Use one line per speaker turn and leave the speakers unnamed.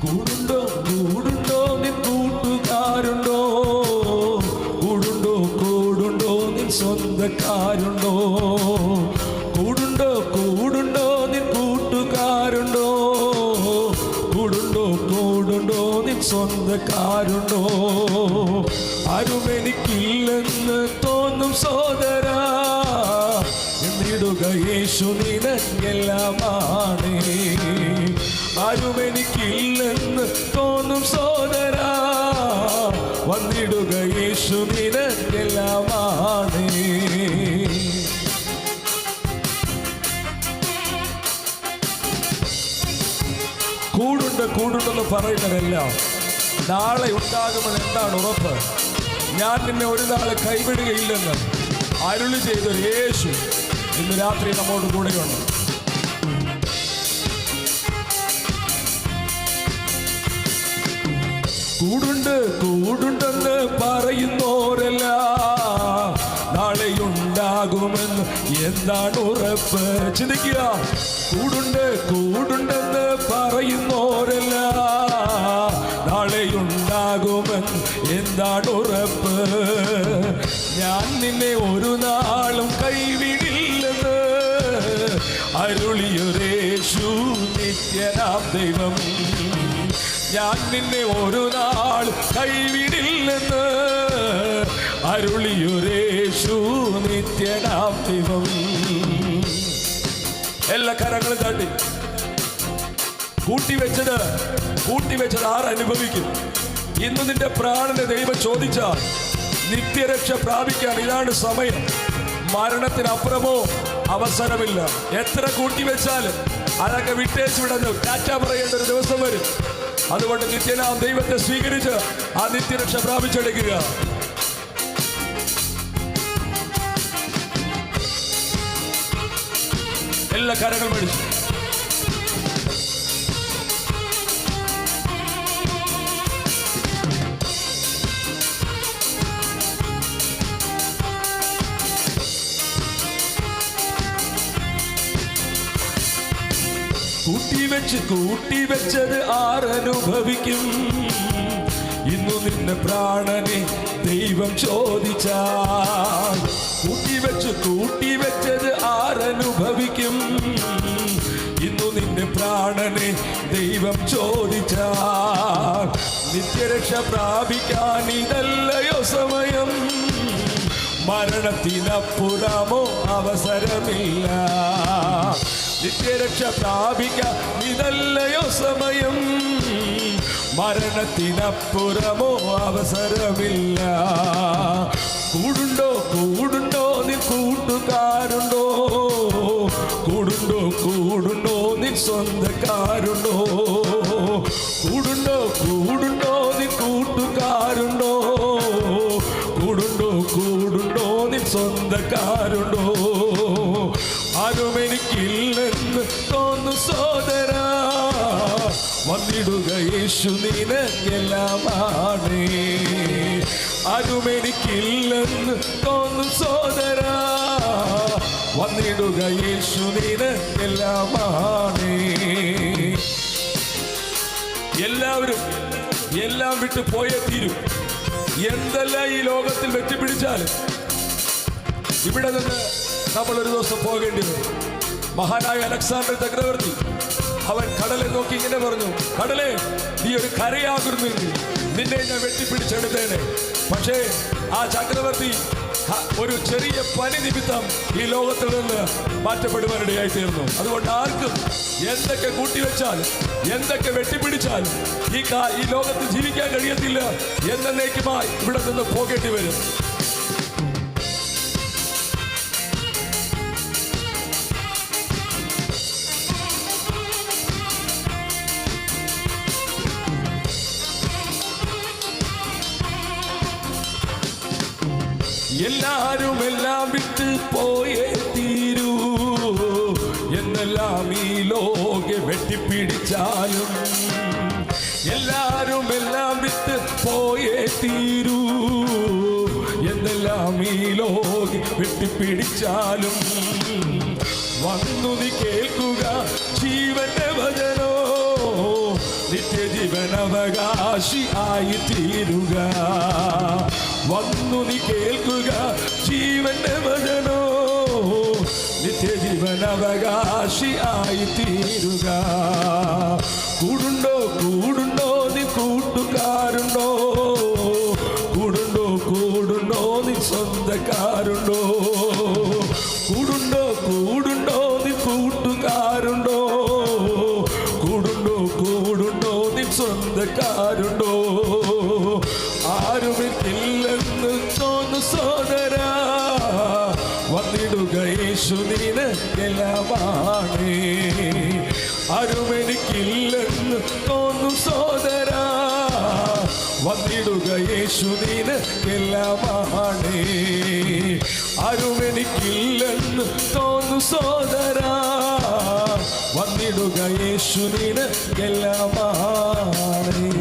കൂടുണ്ടോ? കൂടുണ്ടോ? കൂടുണ്ടോ? നിൻ സ്വന്തക്കാരുണ്ടോ? സ്വന്തക്കാരുണ്ടോ? ആരും എനിക്കില്ലെന്ന് തോന്നും സോദര എന്നിടുക യേശു നിനക്കെല്ലാമാണ്. ആരും എനിക്കില്ലെന്ന് തോന്നും സോദര വന്നിടുക യേശു നിനക്കെല്ലാമാണ്. കൂടുണ്ട് കൂടുണ്ടെന്ന് പറയുന്നതെല്ലാം നാളെ ഉണ്ടാകുമെന്ന് എന്താണ് ഉറപ്പ്? ഞാൻ നിന്നെ ഒരു നാളെ കൈവിടുകയില്ലെന്ന് അരുളി ചെയ്തൊരു യേശു ഇന്ന് രാത്രി നമ്മോട് കൂടെയുണ്ട്. കൂടുണ്ട് കൂടുണ്ടെന്ന് പറയുന്നോരല്ല നാളെയുണ്ടാകുമെന്ന് എന്താണ് ഉറപ്പ്? ചിന്തിക്കുക. കൂടുണ്ട് കൂടുണ്ടെന്ന് പറയുന്നോരല്ല എന്താണ് ഉറപ്പ് ഞാൻ നിന്നെ ഒരു നാളും കൈവിടില്ലെന്ന് അരുളിയൊരേശു നിത്യനാം ദൈവം ഞാൻ നിന്നെ ഒരു നാൾ കൈവിടില്ലെന്ന് അരുളിയൊരേശു നിത്യനാം ദൈവം എല്ലാ കരങ്ങളും തട്ടി. കൂട്ടിവെച്ചത് കൂട്ടിവെച്ചത് ആരനുഭവിക്കും ഇന്ന് നിന്റെ പ്രാണനെ ദൈവം ചോദിച്ചാൽ നിത്യരക്ഷ പ്രാപിക്കാൻ ഇതാണ് സമയം. മരണത്തിനപ്പുറമോ അവസരമില്ല. എത്ര കൂട്ടിവെച്ചാലും അതൊക്കെ വിട്ടേച്ച് വിടുന്നു ടാറ്റ പറയേണ്ട ഒരു ദിവസം വരും. അതുകൊണ്ട് നിത്യനാം ദൈവത്തെ സ്വീകരിച്ച് ആ നിത്യരക്ഷ പ്രാപിച്ചെടുക്കുക. എല്ലാ കാര്യങ്ങളും മേടിച്ചു കൂട്ടിവെച്ച് കൂട്ടിവെച്ചത് ആരനുഭവിക്കും. ഇന്നു നിന്റെ പ്രാണനെ ദൈവം ചോദിച്ചാൽ. കൂട്ടിവെച്ച് കൂട്ടിവെച്ചത് ആരനുഭവിക്കും. ഇന്നു നിന്റെ പ്രാണനെ ദൈവം ചോദിച്ചാൽ. നിത്യരക്ഷ പ്രാപിക്കാൻ ഇതല്ലയോ സമയം. മരണത്തിനപ്പുറമോ അവസരമില്ല. നിത്യരക്ഷ പ്രാപിക്കാം ഇതല്ലയോ സമയം? മരണത്തിനപ്പുറമോ അവസരമില്ല. കൂടുണ്ടോ? കൂടുണ്ടോ? നീ കൂട്ടുകാരുണ്ടോ? കൂടുണ്ടോ? കൂടുണ്ടോ? നീ സ്വന്തക്കാരുണ്ടോ? കൂടുണ്ടോ? കൂടുണ്ടോ? നീ കൂട്ടുകാരുണ്ടോ? കൂടുണ്ടോ? കൂടുണ്ടോ? നീ സ്വന്തക്കാരുണ്ടോ യേശു നിനക്കെല്ലാമാണ് അരുമെനിക്കില്ലെന്ന് തോന്നും സോദര. വന്നിടുക യേശു നിനക്കെല്ലാമാണ് എല്ലാവരും എല്ലാം വിട്ട് പോയേ തീരും. എന്തെല്ലാം ഈ ലോകത്തിൽ വെട്ടിപ്പിടിച്ചാലും ഇവിടെ നിന്ന് നമ്മൾ ഒരു ദിവസം പോകേണ്ടി വരും. മഹാനായ അലക്സാണ്ടർ ചക്രവർത്തി അവൻ കടലെ നോക്കി ഇങ്ങനെ പറഞ്ഞു കടലെ നീ ഒരു കരയാകുന്നെങ്കിൽ നിന്നെ ഞാൻ വെട്ടിപ്പിടിച്ചെടുത്തേനെ. പക്ഷേ ആ ചക്രവർത്തി ഒരു ചെറിയ പനി നിമിത്തം ഈ ലോകത്തിൽ നിന്ന് മാറ്റപ്പെടുവാനിടയായി തീർന്നു അതുകൊണ്ട് ആർക്കും എന്തൊക്കെ കൂട്ടിവെച്ചാൽ എന്തൊക്കെ വെട്ടിപ്പിടിച്ചാൽ ഈ ഈ ലോകത്ത് ജീവിക്കാൻ കഴിയത്തില്ല എന്നേക്കുമായി ഇവിടെ നിന്ന് പോകേണ്ടി വരും. എല്ലാരും എല്ലാം വിട്ട് പോയേ തീരൂ. എന്നെല്ലാം ഈ ലോകെ വെട്ടിപ്പിടിച്ചാലും എല്ലാരും എല്ലാം വിട്ട് പോയേ തീരൂ. എന്നെല്ലാം ഈ ലോകെ വെട്ടിപ്പിടിച്ചാലും വന്നു നീ കേൾക്കുക ജീവന്റെ വചനോ. നിത്യജീവൻ അവകാശി ആയി തീരുക വന്നു നീ കേൾക്കുക ജീവന്റെ വചനോ. നിത്യജീവൻ അവകാശി ആയി തീരുക കൂടുണ്ടോ കൂടുണ്ടോ നീ കൂട്ടുകാരുണ്ടോ? കൂടുണ്ടോ കൂടുണ്ടോ നീ സ്വന്തക്കാരുണ്ടോ? കൂടുണ്ടോ കൂടുണ്ടോ നീ കൂട്ടുകാരുണ്ടോ? കൂടുണ്ടോ കൂടുണ്ടോ നീ സ്വന്തക്കാരുണ്ടോ? ആരുമില്ലെന്ന് തോന്നു സോദരാ വന്നിടുക യേശു നീന് എല്ലാമാണ്. ആരുമെനിക്കില്ലെന്ന് തോന്നും സോദര വന്നിടുക യേശു നീന് എല്ലാമാണ്. ആരുമെനിക്കില്ലെന്ന് തോന്നും സോദര വന്നിടുക യേശു നീന് എല്ലാമാണ്.